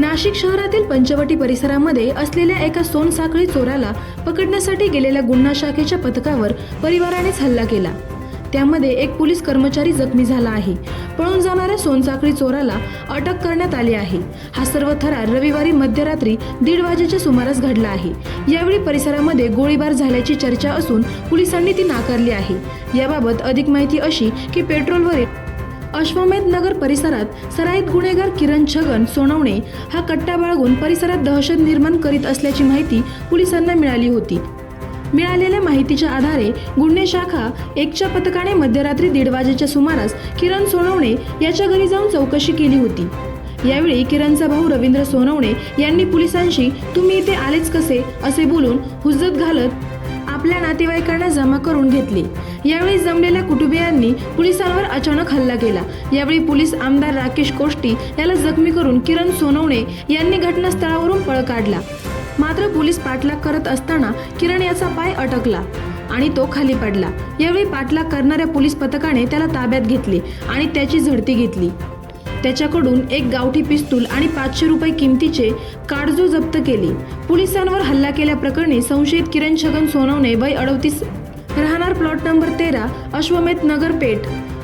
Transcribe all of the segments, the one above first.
नाशिक शहरातील पंचवटी परिसरामध्ये असलेल्या एका सोनसाखळी चोराला पकडण्यासाठी गेलेल्या गुन्हा शाखेच्या पथकावर परिवारानेच हल्ला केला. त्यामध्ये एक पोलीस कर्मचारी जखमी झाला आहे. पळून जाणाऱ्या सोनसाखळी चोराला अटक करण्यात आली आहे. हा सर्व थरार रविवारी मध्यरात्री दीड वाजेच्या सुमारास घडला आहे. यावेळी परिसरामध्ये गोळीबार झाल्याची चर्चा असून पोलिसांनी ती नाकारली आहे. याबाबत अधिक माहिती अशी की पेट्रोलवरील अश्वमेध नगर परिसरात सराईत गुन्हेगार किरण छगन सोनवणे हा कट्टा बाळगून परिसरात दहशत निर्माण करीत असल्याची माहिती पोलिसांना मिळाली होती. मिळालेल्या माहितीच्या आधारे गुन्हे शाखा एकच्या पथकाने मध्यरात्री दीड वाजेच्या सुमारास किरण सोनवणे याच्या घरी जाऊन चौकशी केली होती. यावेळी किरणचा भाऊ रवींद्र सोनवणे यांनी पोलिसांशी तुम्ही इथे आलेच कसे? असे बोलून हुज्जत घालत आपल्या नातेवाईकांना जमा करून घेतले. यावेळी जमलेल्या कुटुंबियांनी पोलिसांवर अचानक हल्ला केला. यावेळी पोलीस आमदार राकेश कोष्टी याला जखमी करून किरण सोनवणे यांनी घटनास्थळावरून पळ काढला. मात्र पोलीस पाठलाग करत असताना किरण याचा पाय अटकला आणि तो खाली पडला. यावेळी पाठलाग करणाऱ्या पोलीस पथकाने त्याला ताब्यात घेतले आणि त्याची झडती घेतली. त्याच्याकडून एक गावठी पिस्तूल आणि पाचशे रुपये किमतीचे काडजू जप्त केली. पोलिसांवर हल्ला केल्याप्रकरणी संशयित किरण छगन सोनवणे वय अडतीस. राहणार प्लॉट नंबर तेरा अश्वमेध नगर पेठ.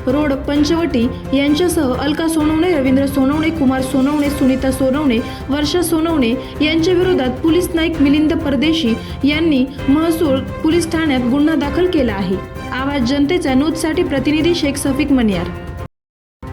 रोड पंचवटी. यांच्यासह अलका सोनवणे रवींद्र सोनवणे कुमार सोनवणे सुनीता सोनवणे वर्षा सोनवणे यांच्या विरोधात पोलीस नाईक मिलिंद परदेशी यांनी महसूल पोलीस ठाण्यात गुन्हा दाखल केला आहे. आवाज जनतेच्या नोंदसाठी प्रतिनिधी शेख सफिक मनियार.